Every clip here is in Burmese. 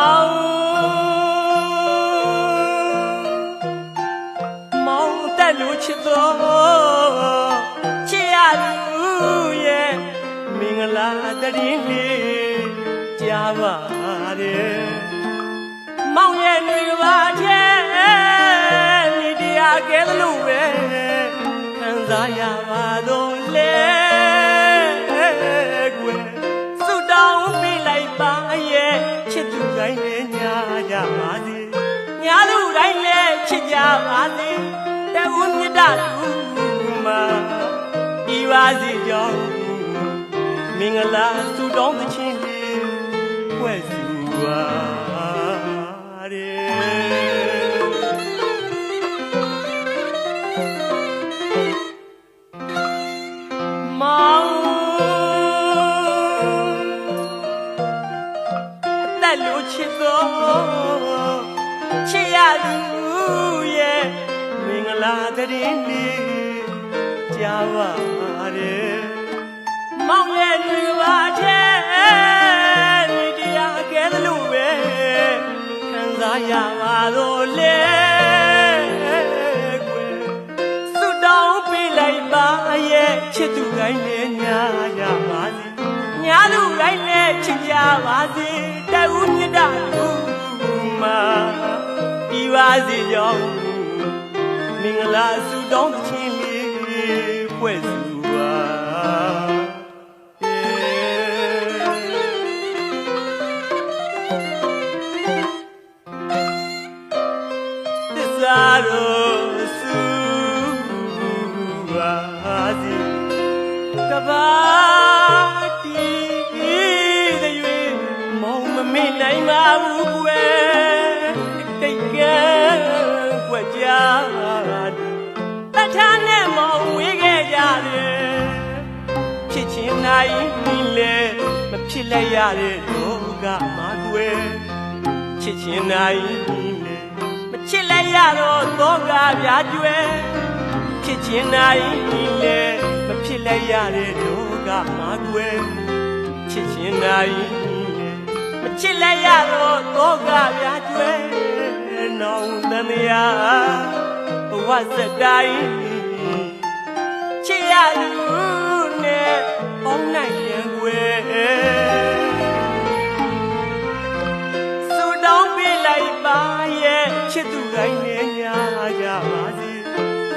မောင်မောင်တက်လို့ချစ်တော်ချစ်ရလူရဲ့မင်္ဂလာတရင်လေးကြားပါတယ်မောင်ရဲ့နှွေပါတဲ့မိတရားကဲလို့ပဲခံစားရပါတော့လေ တိုင်းလည်းညာကြပါစေညာသူတိုင်းလည်းချစ်ကြပါစေတဝုမြတ်တလူမှာဤပါစေကြောင်းမင်္ဂလာဆုတောင်းသခြင်းလေးဖွဲ့စုပါ ချစ်တော်ချစ်ရသူရဲ့မင်္ဂလာတရင်လေးကြားပါတယ်မောင်ရဲ့တွေပါတဲ့ဒီတရားကဲလို့ပဲခံစားရပါတော့လေကွယ်ဆုတောင်းပေးလိုက်ပါရဲ့ချစ်သူတိုင်းလည်းညာရပါစေညာသူတိုင်းလည်းချစ်ကြပါစေတဝု မြတ်တလူမှာဒီပါစေကြောင်းမင်္ဂလာဆုတောင်းခြင်းလေးဖွဲ့စုပါ ဘူးကွယ်တိတ်ကဲကွက်ကြတထာနဲ့မောင်ဝေးခဲ့ကြတယ်ဖြစ်ချင်နိုင်လေမဖြစ်လိုက်ရတဲ့လောကမှာကွယ်ချစ်ချင်နိုင်လေမချစ်လိုက်ရတော့သောကပြာကျွဲဖြစ်ချင်နိုင်လေမဖြစ်လိုက်ရတဲ့ဒုက္ခမှာကွယ်ချစ်ချင်နိုင်လေ မချစ်လိုက်ရတော့သောကပြာကျွဲနောင်တမယာဘဝစတိုင်းချစ်ရလူနဲ့ပေါင်းနိုင်ရင်ကွယ်ဆူတောင်းပေးလိုက်ပါရဲ့ချစ်သူတိုင်းလည်းညာကြပါစေ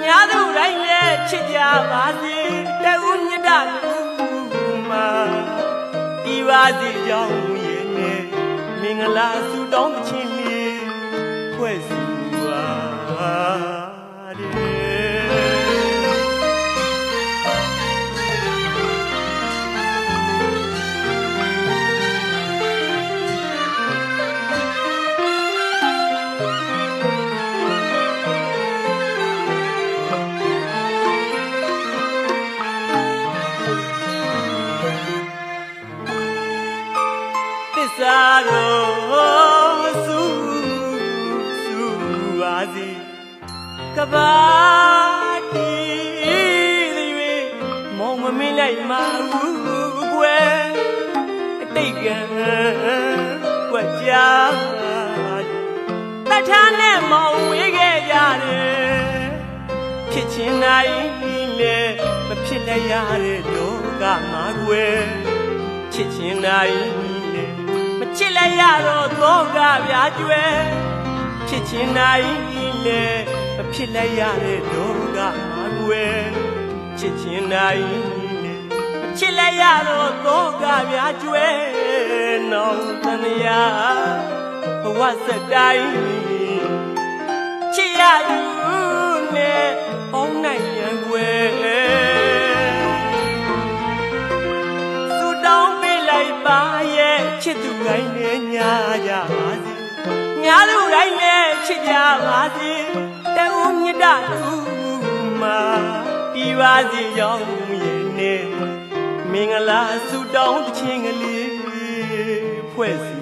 ညာသူတိုင်းလည်းချစ်ကြပါစေတဝုညတလူမှာဒီပါစေကြောင်းရဲ့နဲ့ မင်္ဂလာဆူတောင်းခြင်းလေးဖွဲ့စုပါတဲ့ စ္စာတော်စုစုပါစီကဘာတီတွေမောင်မမင်းလိုက်မှာဘူးကွယ်အတိတ်ကံကွက်ကြတထာနဲ့မောင်ဝေးခဲ့ကြတယ်ဖြစ်ချင်နိုင်လေမဖြစ်လိုက်ရတဲ့လောကမှာကွယ်ချစ်ချင်နိုင်လေမချစ်လိုက် ရတော့သောကပြာကျွဲဖြစ်ချင်နိုင်လေမဖြစ်လိုက်ရတဲ့လောကမှာကွယ်ချစ်ချင်နိုင်လေမချစ်လိုက်ရတော့သောကပြာကျွဲနောင်တမယာဘဝစတိုင်းချစ်ရသူနဲ့ပေါင်းနိုင် ချစ်ကြပါစေတဝုမြတ်တလူမှာဒီည်ပါစေကြောင်းရဲ့နဲ့မင်္ဂလာဆုတောင်းတစ်ချင်းကလေးဖွဲ့စီ